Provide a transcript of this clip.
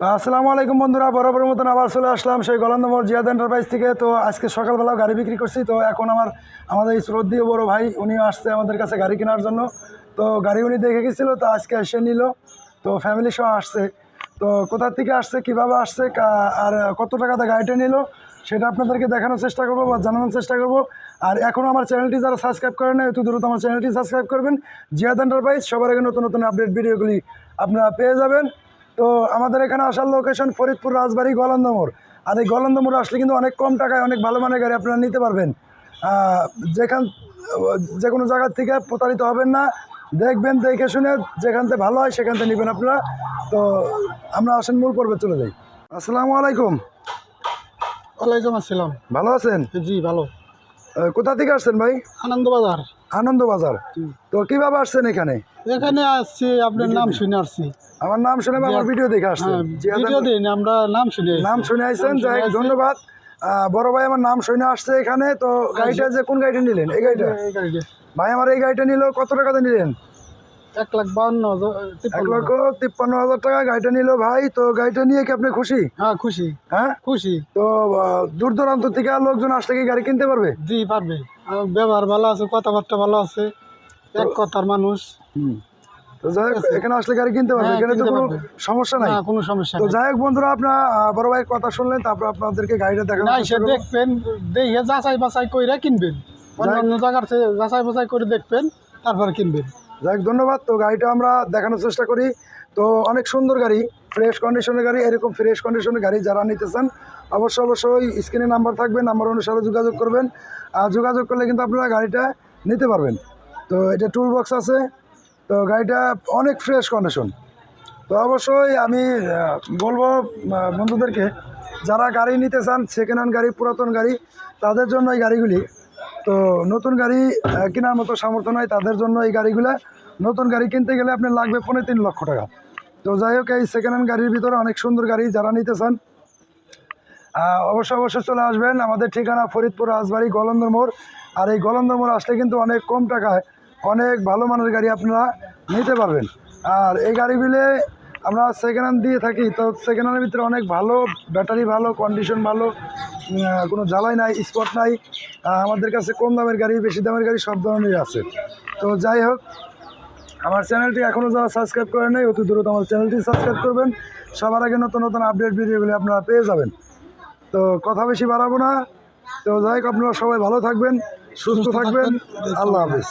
আসসালামু আলাইকুম বন্ধুরা বরাবর মতন আবার চলে আসলাম সেই গলন্দমোর জিয়াদ এন্টারপ্রাইজ থেকে। তো আজকে সকালবেলা গাড়ি বিক্রি করছি, তো এখন আমার, আমাদের এই শ্রদ্ধীয় বড় ভাই, উনি আসছে আমাদের কাছে গাড়ি কেনার জন্য। তো গাড়ি উনি দেখে গেছিল, তো আজকে এসে নিল, তো ফ্যামিলি সহ আসছে। তো কোথা থেকে আসছে, কীভাবে আসছে আর কত টাকাতে গাড়িটা নিল, সেটা আপনাদেরকে দেখানোর চেষ্টা করব বা জানানোর চেষ্টা করব। আর এখনও আমার চ্যানেলটি যারা সাবস্ক্রাইব করেন না একটু দ্রুত আমার চ্যানেলটি সাবস্ক্রাইব করবেন। জিয়াদ এন্টারপ্রাইজ সবার আগে নতুন নতুন আপডেট ভিডিওগুলি আপনারা পেয়ে যাবেন। তো আমাদের এখানে আসার লোকেশন ফরিদপুর রাজবাড়ি গলন্দমোড়। আর এই গলন্দমোড় আসলে কিন্তু অনেক কম টাকায় অনেক ভালো মানের গাড়ি আপনারা নিতে পারবেন। যেখান যে কোনো জায়গার থেকে প্রতারিত হবেন না। দেখবেন দেখে শুনে যেখান থেকে ভালো হয় সেখান থেকে নেবেন আপনারা। তো আমরা আসেন মূল পর্বে চলে যাই। আসসালামু আলাইকুম। ওয়ালাইকুম আসসালাম। ভালো আছেন? জি ভালো। কোথা থেকে আসছেন ভাই? আনন্দবাজার। আনন্দবাজার। তো কীভাবে আসছেন এখানে? এখানে আসছি আপনার নাম শুনে আসছি। আমার নাম শুনে আমার ভিডিও দেখে আসছেন। হ্যাঁ, আমরা নাম শুনে নাম শুনে আসছেন যাই ধন্যবাদ। বড় ভাই আমার নাম শুনে আসছে এখানে তো গাড়িটা যে কোন গাড়িটা নিলেন? এই গাড়িটা? এই গাড়িটা। ভাই আমার এই গাড়িটা নিল কত টাকাতে নিলেন? এক লাখ বাউন্ন হাজার এক। লক্ষ তিপ্পান্ন হাজার টাকা গাড়িটা নিল ভাই তো গাড়িটা নিয়ে কি আপনি খুশি? হ্যাঁ খুশি। হ্যাঁ? খুশি। তো দূর দূরান্ত থেকে লোকজন আসলে কি গাড়ি কিনতে পারবে? জি পারবে। ব্যবহার ভালো আছে কথাবার্তা ভালো আছে এক কথার মানুষ। তো যাই হোক এখানে আসলে গাড়ি কিনতে পারবে হ্যাঁ, এখানে তো কোনো সমস্যা নাই। কোনো সমস্যা তো যাই হোক বন্ধুরা আপনার বড় ভাইয়ের কথা শুনলেন তারপর আপনাদেরকে গাড়িটা দেখানো দেখবেন দেখে যাচাই বাছাই কিনবেন। অন্য অন্য জায়গার যাচাই বাছাই করে দেখবেন তারপর কিনবেন। যাই ধন্যবাদ। তো গাড়িটা আমরা দেখানোর চেষ্টা করি। তো অনেক সুন্দর গাড়ি ফ্রেশ কন্ডিশনের গাড়ি, এরকম ফ্রেশ কন্ডিশনের গাড়ি যারা নিতে চান, অবশ্যই অবশ্যই স্ক্রিনে নাম্বার থাকবে নাম্বার অনুসারে যোগাযোগ করবেন। আর যোগাযোগ করলে কিন্তু আপনারা গাড়িটা নিতে পারবেন। তো এটা টুল বক্স আছে। তো গাড়িটা অনেক ফ্রেশ কন্ডিশন তো অবশ্যই আমি বলব বন্ধুদেরকে, যারা গাড়ি নিতে চান সেকেন্ড হ্যান্ড গাড়ি, পুরাতন গাড়ি, তাদের জন্য এই গাড়িগুলি তো নতুন গাড়ি কেনার মতো সামর্থ্য নয় তাদের জন্য এই গাড়িগুলো। নতুন গাড়ি কিনতে গেলে আপনার লাগবে পনেরো তিন লক্ষ টাকা। তো যাই হোক এই সেকেন্ড হ্যান্ড গাড়ির ভিতরে অনেক সুন্দর গাড়ি যারা নিতে চান আহ, অবশ্যই চলে আসবেন। আমাদের ঠিকানা ফরিদপুর রাজবাড়ি গলন্দর মোড়। আর এই গলন্দর মোড় আসলে কিন্তু অনেক কম টাকায় অনেক ভালো মানের গাড়ি আপনারা নিতে পারবেন। আর এই গাড়িগুলো আমরা সেকেন্ড হ্যান্ড দিয়ে থাকি তো সেকেন্ড হ্যান্ডের ভিতরে অনেক ভালো ব্যাটারি ভালো কন্ডিশন ভালো কোনো জ্বালাই নাই স্পট নাই। আমাদের কাছে কম দামের গাড়ি, বেশি দামের গাড়ি সব ধরনেরই আছে। তো যাই হোক, আমার চ্যানেলটি এখনও যারা সাবস্ক্রাইব করেন নাই, অতি দ্রুত আমার চ্যানেলটি সাবস্ক্রাইব করবেন। সবার আগে নতুন নতুন আপডেট ভিডিওগুলি আপনারা পেয়ে যাবেন। তো কথা বেশি বাড়াবো না। তো যাই হোক, আপনারা সবাই ভালো থাকবেন, সুস্থ থাকবেন। আল্লাহ হাফিজ।